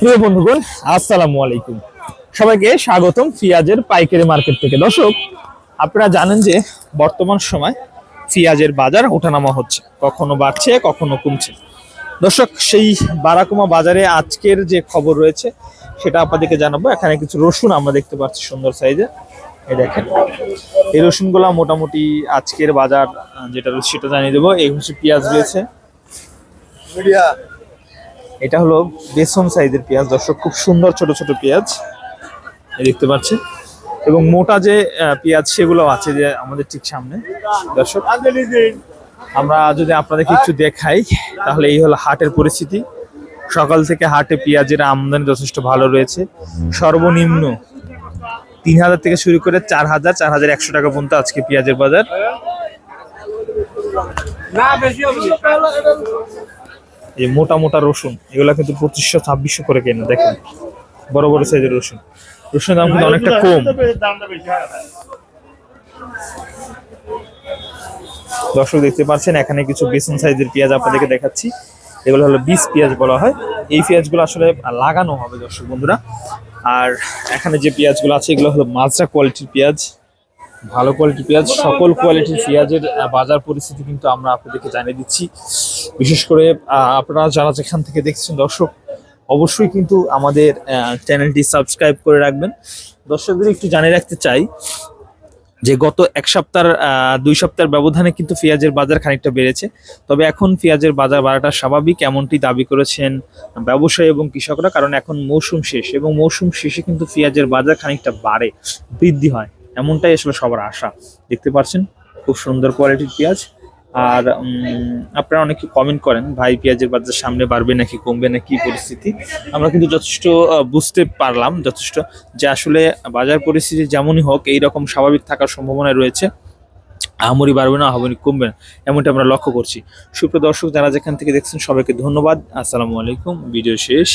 প্রিয় বন্ধুগণ, আসসালামু আলাইকুম। সবাইকে স্বাগতম পেঁয়াজের পাইকারি মার্কেট থেকে। দর্শক, আপনারা জানেন যে বর্তমান সময় পেঁয়াজের বাজার ওঠানামা হচ্ছে। কখনো বাড়ছে, কখনো কমছে। দর্শক, সেই বারাকুমা বাজারে আজকের যে খবর রয়েছে, সেটা আপনাদেরকে জানাব। এখানে কিছু রসুন আমরা দেখতে পাচ্ছি সুন্দর সাইজে। এই দেখেন, এই রসুনগুলো মোটামুটি আজকের বাজার যেটা রয়েছে সেটা জানিয়ে দেবো। এই হচ্ছে পেঁয়াজ রয়েছে। এটা হলো বেসন সাইজের পেঁয়াজ। দর্শক, খুব সুন্দর ছোট ছোট পেঁয়াজ। দেখতে পাচ্ছেন। এবং মোটা যে পেঁয়াজ সেগুলো আছে যে আমাদের ঠিক সামনে। দর্শক, আমরা যদি আপনাদেরকে একটু দেখাই, তাহলে এই হলো হাটের পরিস্থিতি। সকাল থেকে হাটে পেঁয়াজের আমদানি যথেষ্ট ভালো রয়েছে। সর্বনিম্ন তিন হাজার থেকে শুরু করে চার হাজার চার হাজার একশো টাকা পর্যন্ত আজকে পেঁয়াজের বাজার। এই মোটা মোটা রসুন, এগুলা কিন্তু পঁচিশশো, ছাব্বিশশো করে কেনে, দেখেন। বড় বড় সাইজের রসুন। রসুনের দাম কিন্তু অনেকটা কম। দর্শক দেখতে পাচ্ছেন, এখানে কিছু বেসন সাইজের পেঁয়াজ আপনাদেরকে দেখাচ্ছি। এগুলো হলো বিষ পেঁয়াজ বলা হয়। এই পেঁয়াজগুলো আসলে লাগানো হবে দর্শক বন্ধুরা। আর এখানে যে পেঁয়াজগুলো আছে, এগুলো হলো মাজরা কোয়ালিটির পেঁয়াজ। ভালো কোয়ালিটির পেঁয়াজ, সকল কোয়ালিটির পেঁয়াজের বাজার পরিস্থিতি কিন্তু আমরা আপনাদেরকে জানিয়ে দিচ্ছি। বিশেষ করে আপনারা যারা যেখান থেকে দেখছেন, দর্শক, অবশ্যই কিন্তু আমাদের চ্যানেলটি সাবস্ক্রাইব করে রাখবেন। দর্শকদের একটু জানিয়ে রাখতে চাই যে, গত এক সপ্তাহ দুই সপ্তাহের ব্যবধানে কিন্তু পেঁয়াজের বাজার খানিকটা বেড়েছে। তবে এখন পেঁয়াজের বাজার বাড়াটা স্বাভাবিক, এমনটি দাবি করেছেন ব্যবসায়ী এবং কৃষকরা, কারণ এখন মৌসুম শেষ এবং মৌসুম শেষে কিন্তু পেঁয়াজের বাজার খানিকটা বাড়ে, বৃদ্ধি হয়। এমনটাই আসলে সবার আশা। দেখতে পাচ্ছেন, খুব সুন্দর কোয়ালিটির পেঁয়াজ। আর আপনারা অনেকে কমেন্ট করেন, ভাই, পেঁয়াজের বাজার সামনে বাড়বে নাকি কমবে না কি পরিস্থিতি? আমরা কিন্তু যথেষ্ট বুঝতে পারলাম যথেষ্ট যে আসলে বাজার পরিস্থিতি যেমনই হোক এই রকম স্বাভাবিক থাকার সম্ভাবনা রয়েছে। আহামরি বাড়বে না, আহামরি কমবে না এমনটা আমরা লক্ষ্য করছি। সুপ্রিয় দর্শক, যারা যেখান থেকে দেখছেন, সবাইকে ধন্যবাদ। আসসালামু আলাইকুম। ভিডিও শেষ।